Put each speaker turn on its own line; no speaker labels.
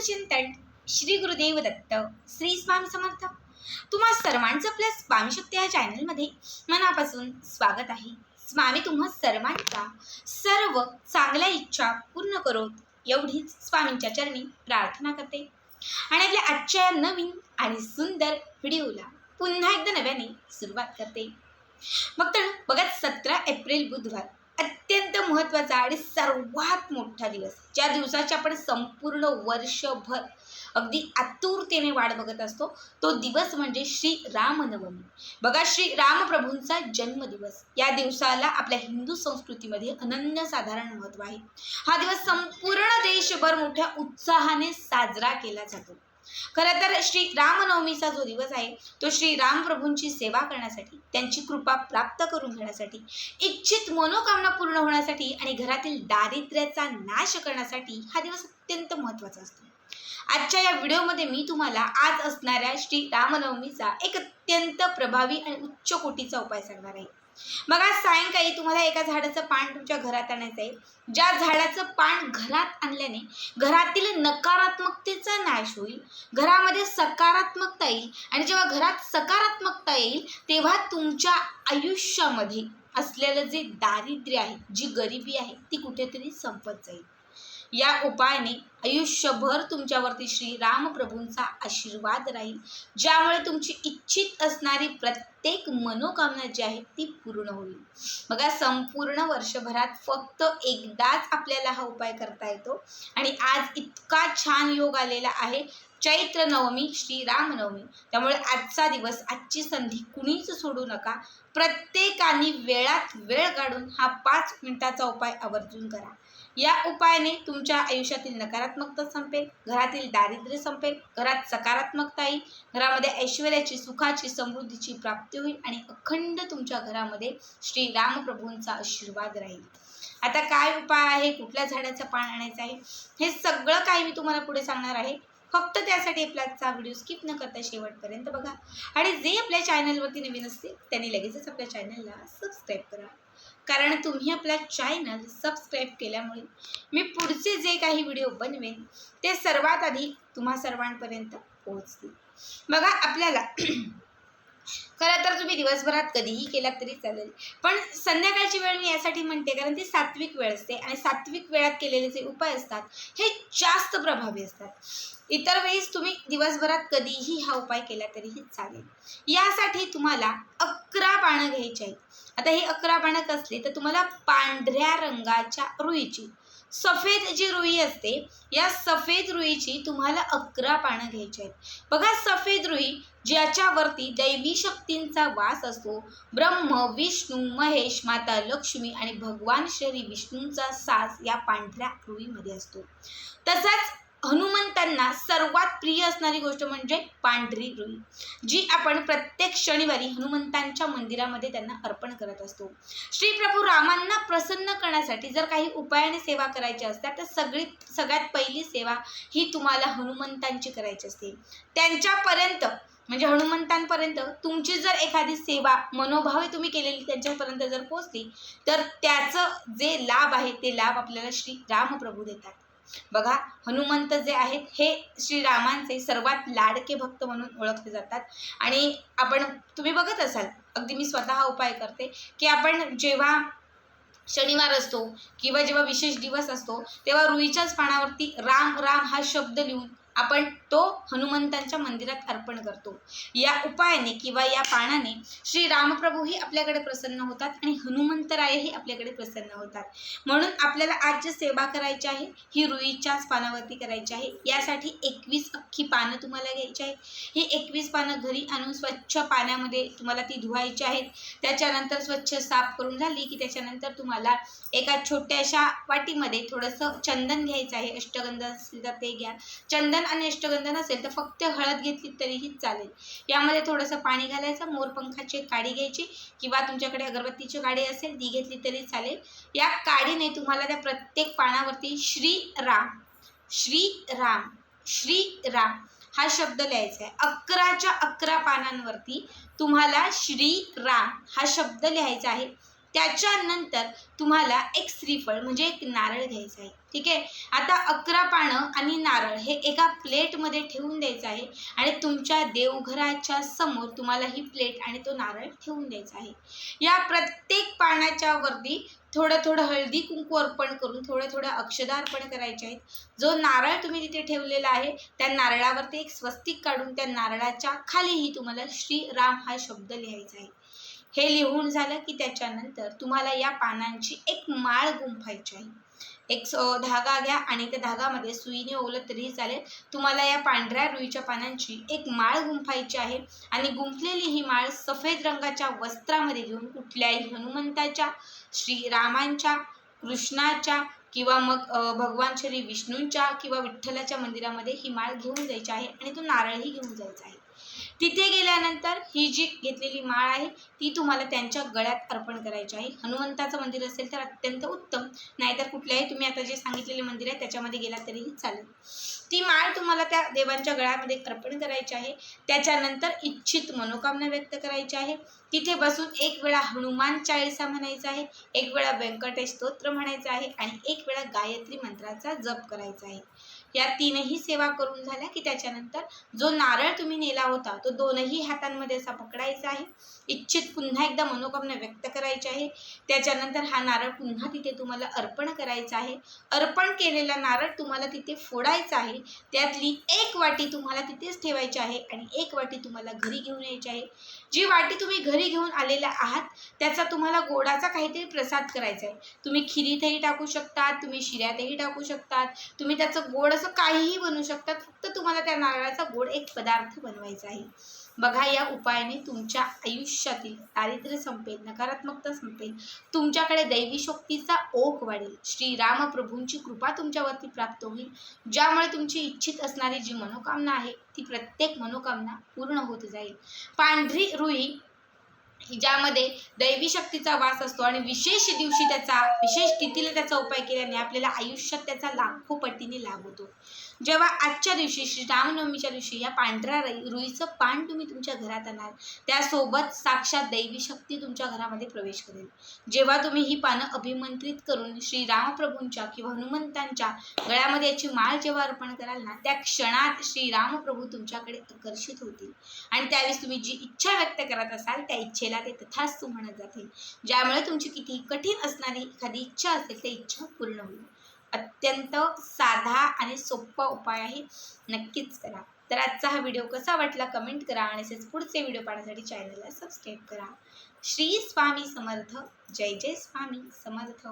चिंतन श्री गुरुदेव दत्त श्री स्वामी समर्थ. तुम्हा सर्वांचं आपल्या स्वामी शक्ती या चॅनलमध्ये मनापासून स्वागत आहे. स्वामी तुम्हा सर्वांच्या सर्व चांगल्या इच्छा पूर्ण करोत एवढीच स्वामींच्या चरणी प्रार्थना करते. आणि आपल्या आजच्या या नवीन आणि सुंदर व्हिडिओला पुन्हा एकदा नव्याने सुरुवात करते. मग तर बघा सतरा एप्रिल बुधवार अत्यंत महत्त्वाचा आणि सर्वात मोठा दिवस. ज्या दिवसाची आपण संपूर्ण वर्षभर अगदी आतुरतेने वाट बघत असतो तो दिवस म्हणजे श्री रामनवमी. बघा श्री रामप्रभूंचा जन्मदिवस. या दिवसाला आपल्या हिंदू संस्कृतीमध्ये अनन्यसाधारण महत्त्व आहे. हा दिवस संपूर्ण देशभर मोठ्या उत्साहाने साजरा केला जातो. खरं तर श्री रामनवमीचा जो दिवस आहे तो श्री रामप्रभूंची सेवा करण्यासाठी त्यांची कृपा प्राप्त करून घेण्यासाठी इच्छित मनोकामना पूर्ण होण्यासाठी आणि घरातील दारिद्र्याचा नाश करण्यासाठी हा दिवस अत्यंत महत्त्वाचा असतो. आजच्या या व्हिडिओमध्ये मी तुम्हाला आज असणाऱ्या श्री रामनवमीचा एक अत्यंत प्रभावी आणि उच्च कोटीचा उपाय सांगणार आहे. बघा सायंकाळी तुम्हाला एका झाडाचं पान तुमच्या घरात आणायचं आहे ज्या झाडाचं पान घरात आणल्याने घरातील नकारात्मकतेचा नाश होईल घरामध्ये सकारात्मकता येईल आणि जेव्हा घरात सकारात्मकता येईल तेव्हा तुमच्या आयुष्यामध्ये असलेलं जे दारिद्र्य आहे जी गरिबी आहे ती कुठेतरी संपत जाईल. या उपायाने आयुष्यभर तुमच्यावरती श्री रामप्रभूंचा आशीर्वाद राहील. ज्यामुळे तुमची इच्छित असणारी प्रत्येक मनोकामना जी आहे ती पूर्ण होईल. बघा संपूर्ण वर्षभरात फक्त एकदाच आपल्याला हा उपाय करता येतो. आणि आज इतका छान योग आलेला आहे. चैत्र नवमी श्री रामनवमी त्यामुळे आजचा दिवस आजची संधी कुणीच सोडू नका. प्रत्येकाने वेळात वेळ काढून हा पाच मिनिटाचा उपाय आवर्जून करा. या उपायाने तुमच्या आयुष्यातील नकारात्मकता संपेल घरातील दारिद्र्य संपेल घरात सकारात्मकता येईल घरामध्ये ऐश्वर्याची सुखाची समृद्धीची प्राप्ती होईल आणि अखंड तुमच्या घरामध्ये श्री रामप्रभूंचा आशीर्वाद राहील. आता काय उपाय आहे? कुठल्या झाडाचं पान आणायचं आहे? हे सगळं काही मी तुम्हाला पुढे सांगणार आहे. फक्त त्यासाठी आपला आजचा व्हिडिओ स्किप न करता शेवटपर्यंत बघा. आणि जे आपल्या चॅनलवरती नवीन असतील त्यांनी लगेचच आपल्या चॅनलला सबस्क्राईब करा. कारण तुम्ही आपला चॅनल सबस्क्राईब केल्यामुळे मी पुढचे जे काही व्हिडिओ बनवेन ते सर्वात आधी तुम्हा सर्वांपर्यंत पोहोचतील. बघा आपल्याला खरं तर तुम्ही दिवसभरात कधीही केलात तरी चालेल. पण संध्याकाळची वेळ मी यासाठी म्हणते कारण ती सात्विक वेळ असते आणि सात्विक वेळात केलेले जे उपाय असतात हे जास्त प्रभावी असतात. इतर वेळेस तुम्ही दिवसभरात कधीही हा उपाय केला तरीही चालेल. यासाठी तुम्हाला अकरा पानं घ्यायची आहेत. आता ही अकरा पानं असली तर तुम्हाला पांढऱ्या रंगाच्या रुईची सफेद जी रुई असते या सफेद रुईची तुम्हाला अकरा पानं घ्यायची आहेत. बघा सफेद रुई ज्याच्यावरती दैवी शक्तींचा वास असतो ब्रह्म विष्णू महेश माता लक्ष्मी आणि भगवान श्री विष्णूंचा सास या पांढऱ्या रुईमध्ये असतो. तसाच हनुमंतांना सर्वात प्रिय असणारी गोष्ट म्हणजे पांढरी रुई जी आपण प्रत्येक शनिवारी हनुमंतांच्या मंदिरामध्ये त्यांना अर्पण करत असतो. श्री प्रभू रामांना प्रसन्न करण्यासाठी जर काही उपायाने सेवा करायची असतात तर सगळी सगळ्यात पहिली सेवा ही तुम्हाला हनुमंतांची करायची असते. त्यांच्यापर्यंत म्हणजे हनुमंतांपर्यंत तुमची जर एखादी सेवा मनोभावे तुम्ही केलेली त्यांच्यापर्यंत जर पोचली तर त्याचं जे लाभ आहे ते लाभ आपल्याला श्री रामप्रभू देतात. बघा हनुमंत जे आहेत हे श्रीरामांचे सर्वात लाडके भक्त म्हणून ओळखले जातात. आणि आपण तुम्ही बघत असाल अगदी मी स्वतः हा उपाय करते की आपण जेव्हा शनिवार असतो किंवा जेव्हा विशेष दिवस असतो तेव्हा रुईच्याच पानावरती राम राम हा शब्द लिहून आपण तो हनुमंतांच्या मंदिरात अर्पण करतो. या उपायाने किंवा या पानाने श्री रामप्रभूही आपल्याकडे प्रसन्न होतात आणि हनुमंतरायही आपल्याकडे प्रसन्न होतात. म्हणून आपल्याला आज जी सेवा करायची आहे ही रुईच्याच पानावरती करायची आहे. यासाठी एकवीस अख्खी पानं तुम्हाला घ्यायची आहे ही एकवीस पानं घरी आणून स्वच्छ पाण्यामध्ये तुम्हाला ती धुवायची आहेत. त्याच्यानंतर स्वच्छ साफ करून झाली की त्याच्यानंतर तुम्हाला एका छोट्याशा वाटीमध्ये थोडंसं चंदन घ्यायचं आहे. अष्टगंध असेल तर ते घ्या. चंदन आणि अष्टगंध नसेल तर फक्त हळद घेतली तरीही चालेल. यामध्ये थोडंसं पाणी घालायचं मोरपंखाची काडी घ्यायची किंवा तुमच्याकडे अगरबत्तीची काडी असेल ती घेतली तरी चालेल. या काडीने तुम्हाला त्या प्रत्येक पानावरती श्री राम श्री राम श्री राम हा शब्द लिहायचा आहे. अकराच्या अकरा पानांवरती तुम्हाला श्री राम हा शब्द लिहायचा आहे. त्याच्यानंतर तुम्हाला एक श्रीफळ म्हणजे एक नारळ घ्यायचा आहे. ठीक आहे? आता अकरा पानं आणि नारळ हे एका प्लेटमध्ये ठेवून द्यायचं आहे आणि तुमच्या देवघराच्या समोर तुम्हाला ही प्लेट आणि तो नारळ ठेवून द्यायचा आहे. या प्रत्येक पानाच्या वरती थोडं थोडं हळदी कुंकू अर्पण करून थोडं थोडं अक्षदा अर्पण करायचे आहेत. जो नारळ तुम्ही तिथे ठेवलेला आहे त्या नारळावरती एक स्वस्तिक काढून त्या नारळाच्या खालीही तुम्हाला श्रीराम हा शब्द लिहायचा आहे. हे लिहून झालं की त्याच्यानंतर तुम्हाला या पानांची एक माळ गुंफायची आहे. एक स- धागा घ्या आणि त्या धागामध्ये सुईने ओवलं तरीही चालेल. तुम्हाला या पांढऱ्या रुईच्या पानांची एक माळ गुंफायची आहे आणि गुंफलेली ही माळ सफेद रंगाच्या वस्त्रामध्ये घेऊन कुठल्याही हनुमंताच्या श्रीरामांच्या कृष्णाच्या किंवा मग भगवान श्री विष्णूंच्या किंवा विठ्ठलाच्या मंदिरामध्ये ही माळ घेऊन जायची आहे आणि तो नारळही घेऊन जायचा आहे. तिथे गेल्यानंतर ही जी घेतलेली माळ आहे ती तुम्हाला त्यांच्या गळ्यात अर्पण करायची आहे. हनुमंताचं मंदिर असेल तर अत्यंत उत्तम. नाहीतर कुठल्याही तुम्ही आता जे सांगितलेले मंदिर आहे त्याच्यामध्ये गेला तरीही चालेल. ती माळ तुम्हाला त्या देवांच्या गळ्यामध्ये अर्पण करायची आहे. त्याच्यानंतर इच्छित मनोकामना व्यक्त करायची आहे. तिथे बसून एक वेळा हनुमान चाळीसा म्हणायचा आहे एक वेळा व्यंकटेश स्तोत्र म्हणायचं आहे आणि एक वेळा गायत्री मंत्राचा जप करायचा आहे. या तीनही सेवा करून झाल्या की त्याच्यानंतर जो नारळ तुम्ही नेला होता तो दोनही हातांमध्ये असा पकडायचा आहे. इच्छित पुन्हा एकदा मनोकामना व्यक्त करायची आहे. त्याच्यानंतर हा नारळ पुन्हा तिथे तुम्हाला अर्पण करायचा आहे. अर्पण केलेला नारळ तुम्हाला तिथे फोडायचा आहे. त्यातली एक वाटी तुम्हाला तिथेच ठेवायची आहे आणि एक वाटी तुम्हाला घरी घेऊन यायची आहे. जी वाटी तुम्ही घरी घेऊन आलेल्या आहात त्याचा तुम्हाला गोडाचा काहीतरी प्रसाद करायचा आहे. तुम्ही खिरीतही टाकू शकतात तुम्ही शिऱ्यातही टाकू शकतात. तुम्ही त्याचं गोड असं काहीही बनवू शकतात फक्त तुम्हाला त्या नारळाचा गोड एक पदार्थ बनवायचा आहे. बघा या उपायाने तुमच्या आयुष्यातील दारिद्र्य संपेल नकारात्मकता संपेल. तुमच्याकडे दैवी शक्तीचा ओघ वाढेल. श्री प्रभूंची कृपा तुमच्यावरती प्राप्त होईल. ज्यामुळे तुमची इच्छित असणारी जी मनोकामना आहे ती प्रत्येक मनोकामना पूर्ण होत जाईल. पांढरी रुई ज्यामध्ये दैवी शक्तीचा वास असतो आणि विशेष दिवशी त्याचा विशेष तिथीला त्याचा उपाय केल्याने आपल्याला आयुष्यात त्याचा लाखो पटीने लाभ होतो. जेव्हा आजच्या दिवशी श्री रामनवमीच्या दिवशी या पांढऱ्या रई रुईचं पान तुम्ही तुमच्या घरात आणाल त्यासोबत साक्षात दैवी शक्ती तुमच्या घरामध्ये प्रवेश करेल. जेव्हा तुम्ही ही पानं अभिमंत्रित करून श्री रामप्रभूंच्या किंवा हनुमंतांच्या गळ्यामध्ये याची माळ जेव्हा अर्पण कराल ना त्या क्षणात श्री रामप्रभू तुमच्याकडे आकर्षित होतील. आणि त्यावेळेस तुम्ही जी इच्छा व्यक्त करत असाल त्या इच्छेला ते तथास्तु म्हणत जाते. ज्यामुळे तुमची किती कठीण असणारी एखादी इच्छा असेल ते इच्छा पूर्ण होईल. अत्यंत साधा आणि सोपा उपाय आहे नक्कीच करा. तर आजचा हा व्हिडिओ कसा वाटला कमेंट करा आणि असेच पुढचे व्हिडिओ पाहण्यासाठी चॅनलला सबस्क्राईब करा. श्री स्वामी समर्थ. जय जय स्वामी समर्थ.